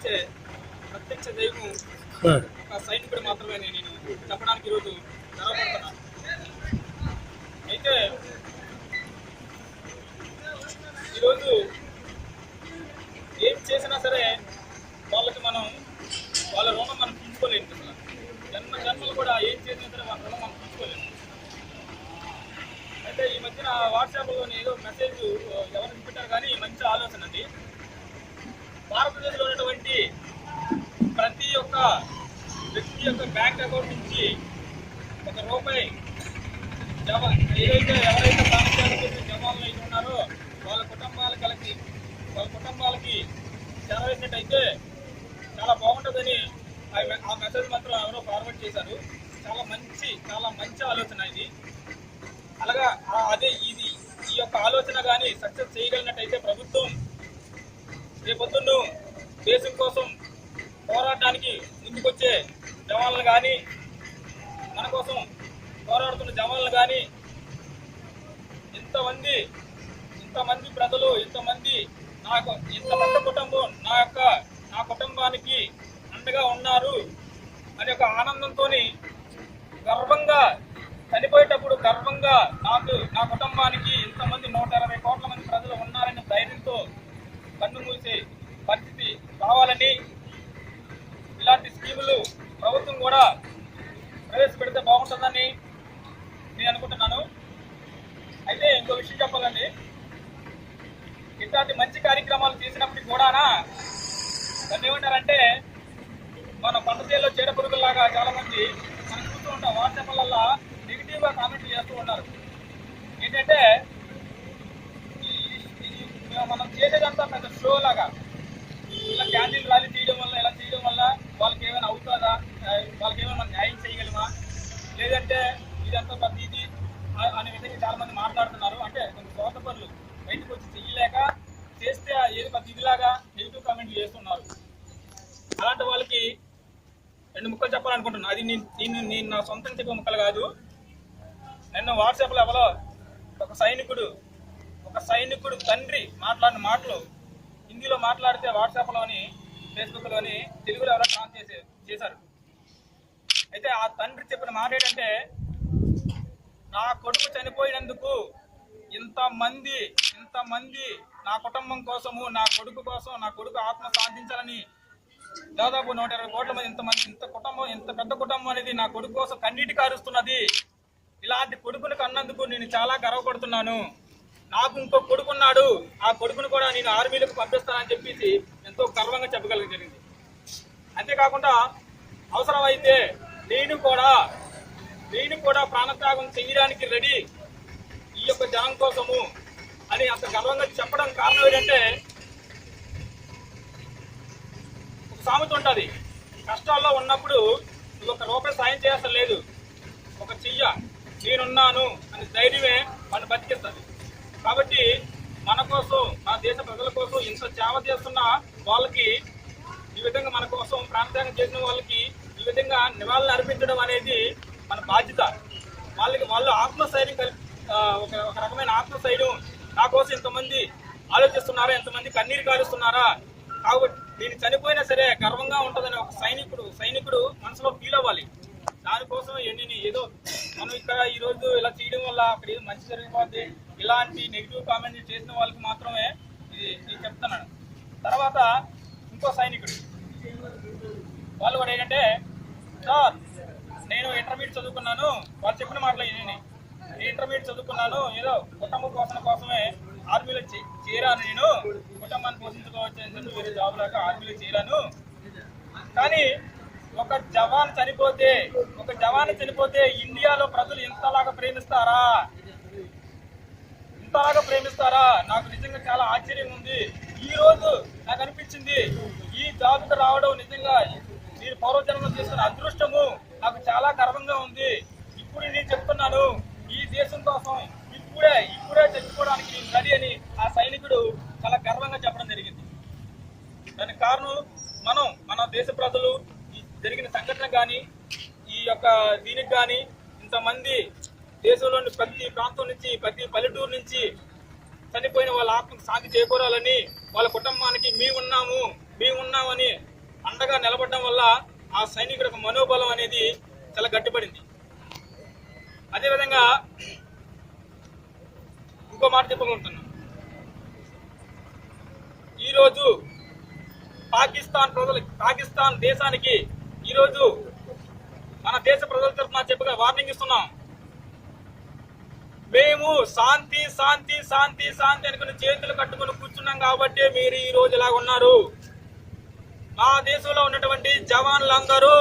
రక్షించే ప్రత్యక్ష దైవం. ఒక సైనికుడు మాత్రమే నేను చెప్పడానికి ఈరోజు గర్వపడుతున్నాను అయితే ఈరోజు ఏం చేసినా సరే వాళ్ళకి మనం వాళ్ళ రుణం మనం తీసుకోలేము జన్మ జన్మలు కూడా ఏం చేసినా సరే వాళ్ళ రుణం మనం తీసుకోలేము అయితే ఈ మధ్యన వాట్సాప్లో ఏదో మెసేజ్ ఎవరికి పెట్టారు కానీ మంచి ఆలోచన అది భారతదేశంలో ఉన్నటువంటి ప్రతి ఒక్క వ్యక్తి యొక్క బ్యాంక్ అకౌంట్ నుంచి ఒక రూపాయి జమ ఏదైతే ఎవరైతే ప్రాణత్యాగం జమాలు అయితే ఉన్నారో వాళ్ళ కుటుంబాలకి వాళ్ళకి వాళ్ళ కుటుంబాలకి చేరవేసినట్టయితే చాలా బాగుంటుందని ఆ మెసేజ్ మాత్రం ఎవరో ఫార్వర్డ్ చేశారు. చాలా మంచి చాలా మంచి ఆలోచన ఇది. అలాగా అదే ఇది ఈ యొక్క ఆలోచన కానీ సక్సెస్ చేయగలిగినట్టయితే ప్రభుత్వం రేపొద్దున్న దేశం కోసం పోరాటానికి ముందుకొచ్చే జవాన్లు కానీ మన కోసం పోరాడుతున్న జవాన్లు కానీ ఇంతమంది ఇంతమంది ప్రజలు ఇంతమంది నాకు ఇంతమంది కుటుంబం నా యొక్క నా కుటుంబానికి అండగా ఉన్నారు అనే ఒక ఆనందంతో గర్వంగా చనిపోయేటప్పుడు గర్వంగా నాకు నా కుటుంబానికి ఇంతమంది నూట ఇరవై కోట్ల మంది కన్ను మూసే పరిస్థితి రావాలని ఇలాంటి స్కీములు ప్రభుత్వం కూడా ప్రవేశపెడితే బాగుంటుందని నేను అనుకుంటున్నాను. అయితే ఇంకో విషయం చెప్పాలండి. ఇట్లాంటి మంచి కార్యక్రమాలు చేసినప్పటికీ కూడానా దాన్ని ఏమంటారంటే మన పంట చేలో చీడ పురుగుల్లాగా చాలామంది మనం చూస్తూ ఉంటాం. వాట్సాప్లలో నెగిటివ్గా కామెంట్లు చేస్తూ ఉన్నారు. ఏంటంటే ఈ- ఈ- ఈ మనం చేసేదంతా పెద్ద షో లాగా. ఇలా క్యాండిల్ ర్యాలీ చేయడం వల్ల ఇలా చేయడం వల్ల వాళ్ళకి ఏమైనా అవుతుందా? వాళ్ళకి ఏమైనా న్యాయం చేయగలమా? లేదంటే ఇదంతా ప్రతి ఇది అనే విధంగా చాలా మంది మాట్లాడుతున్నారు. అంటే కొన్ని పనులు బయటకు వచ్చి చెయ్యలేక చేస్తే ఏది ప్రతి ఇదిలాగా నెగిటివ్ కామెంట్లు చేస్తున్నారు. అలాంటి వాళ్ళకి రెండు ముక్కలు చెప్పాలనుకుంటున్నాను అది నేను నేను నేను నా సొంతం చెప్పే ముక్కలు కాదు. నిన్న వాట్సాప్లో ఎవరో ఒక సైనికుడు ఒక సైనికుడు తండ్రి మాట్లాడిన మాటలు హిందీలో మాట్లాడితే వాట్సాప్లోని ఫేస్బుక్లోని తెలుగులో ఎవరో ట్రాన్స్ చేసే చేశారు. అయితే ఆ తండ్రి చెప్పిన మాట ఏంటంటే నా కొడుకు చనిపోయినందుకు ఇంతమంది ఇంతమంది నా కుటుంబం కోసము నా కొడుకు కోసం నా కొడుకు ఆత్మ సాధించాలని దాదాపు నూట ఇరవై కోట్ల మంది ఇంతమంది ఇంత కుటుంబం ఇంత పెద్ద కుటుంబం అనేది నా కొడుకు కోసం కన్నీటి కారుస్తున్నది. ఇలాంటి కొడుకుని కన్నందుకు నేను చాలా గర్వపడుతున్నాను. నాకు ఇంకో కొడుకున్నాడు ఆ కొడుకును కూడా నేను ఆర్మీలకు పంపిస్తానని చెప్పేసి ఎంతో గర్వంగా చెప్పగలిగి జరిగింది. అంతేకాకుండా అవసరమైతే నేను కూడా నేను కూడా ప్రాణత్యాగం చేయడానికి రెడీ ఈ యొక్క జనం కోసము అని అంత గర్వంగా చెప్పడం కారణం ఏంటంటే ఒక సామెత ఉంటుంది. కష్టాల్లో ఉన్నప్పుడు నువ్వు ఒక రూపాయి సాయం చేస్తలేదు ఒక చెయ్య. నేనున్నాను అని ధైర్యమే వాడిని బతికిస్తుంది. కాబట్టి మన కోసం మన దేశ ప్రజల కోసం ఇంత సేవ చేస్తున్న వాళ్ళకి ఈ విధంగా మన కోసం ప్రాణత్యాగం చేసిన వాళ్ళకి ఈ విధంగా నివాళులు అర్పించడం అనేది మన బాధ్యత. వాళ్ళకి వాళ్ళు ఆత్మస్థైర్యం కలిపి ఒక ఒక రకమైన ఆత్మస్థైర్యం నా కోసం ఇంతమంది ఆలోచిస్తున్నారా ఎంతమంది కన్నీరు కారుస్తున్నారా? కాబట్టి నేను చనిపోయినా సరే గర్వంగా ఉంటుందని ఒక సైనికుడు సైనికుడు మనసులో ఫీల్ అవ్వాలి. దానికోసం ఎన్ని ఏదో మనం ఇక్కడ ఈ రోజు ఇలా చేయడం వల్ల అక్కడ ఏదో మంచి జరిగిపోద్ది. ఇలాంటి నెగిటివ్ కామెంట్ చేసిన వాళ్ళకి మాత్రమే ఇది నేను చెప్తున్నాను. తర్వాత ఇంకో సైనికుడు. వాళ్ళు కూడా ఏంటంటే సార్ నేను ఇంటర్మీడియట్ చదువుకున్నాను. వాళ్ళు చెప్పిన మాటలు నేను ఇంటర్మీడియట్ చదువుకున్నాను. ఏదో కుటుంబ పోషణ కోసమే ఆర్మీలో చేరాను నేను. కుటుంబాన్ని పోషించుకోవచ్చు అని చెప్పి వేరే జాబ్ లాగా ఆర్మీలో చేరాను. కానీ ఒక జవాన్ చనిపోతే ఒక జవాన్ చనిపోతే ఇండియాలో ప్రజలు ఇంతలాగా ప్రేమిస్తారా? ఇంతలాగా ప్రేమిస్తారా? నాకు నిజంగా చాలా ఆశ్చర్యం ఉంది. ఈ రోజు నాకు అనిపించింది ఈ జాబుకు రావడం నిజంగా మీరు పౌరజన్మం చేస్తున్న అదృష్టము నాకు చాలా గర్వంగా ఉంది. ఇప్పుడు నేను చెప్తున్నాను ఈ దేశం కోసం ఇప్పుడే ఇప్పుడే చచ్చిపోవడానికి నేను రెడీ అని ఆ సైనికుడు చాలా గర్వంగా చెప్పడం జరిగింది. దానికి కారణం మనం మన దేశ ప్రజలు జరిగిన సంఘటన కానీ ఈ యొక్క దీనికి కానీ ఇంతమంది దేశంలోని ప్రతి ప్రాంతం నుంచి ప్రతి పల్లెటూరు నుంచి చనిపోయిన వాళ్ళ ఆత్మకు శాంతి చేకూరాలని వాళ్ళ కుటుంబానికి మేము ఉన్నాము మేము ఉన్నామని అండగా నిలబడడం వల్ల ఆ సైనికుడి యొక్క మనోబలం అనేది చాలా గట్టిపడింది. అదేవిధంగా ఇంకో మాట చెప్పగలుగుతున్నాను ఈరోజు పాకిస్తాన్ ప్రజలు పాకిస్తాన్ దేశానికి ఈరోజు మన దేశ ప్రజల తరఫున చెప్పగా వార్నింగ్ ఇస్తున్నాం. మేము శాంతి శాంతి శాంతి శాంతి అనుకుని చేతులు కట్టుకుని కూర్చున్నాం కాబట్టి మీరు ఈ రోజు ఇలా ఉన్నారు? మా దేశంలో ఉన్నటువంటి జవాన్లందరూ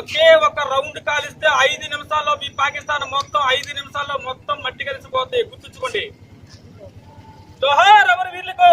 ఒకే ఒక రౌండ్ కాలిస్తే ఐదు నిమిషాల్లో మీ పాకిస్తాన్ మొత్తం ఐదు నిమిషాల్లో మొత్తం మట్టి కలిసిపోతాయి గుర్తుంచుకోండి. జోహార్ ఎవరు వీళ్ళకు?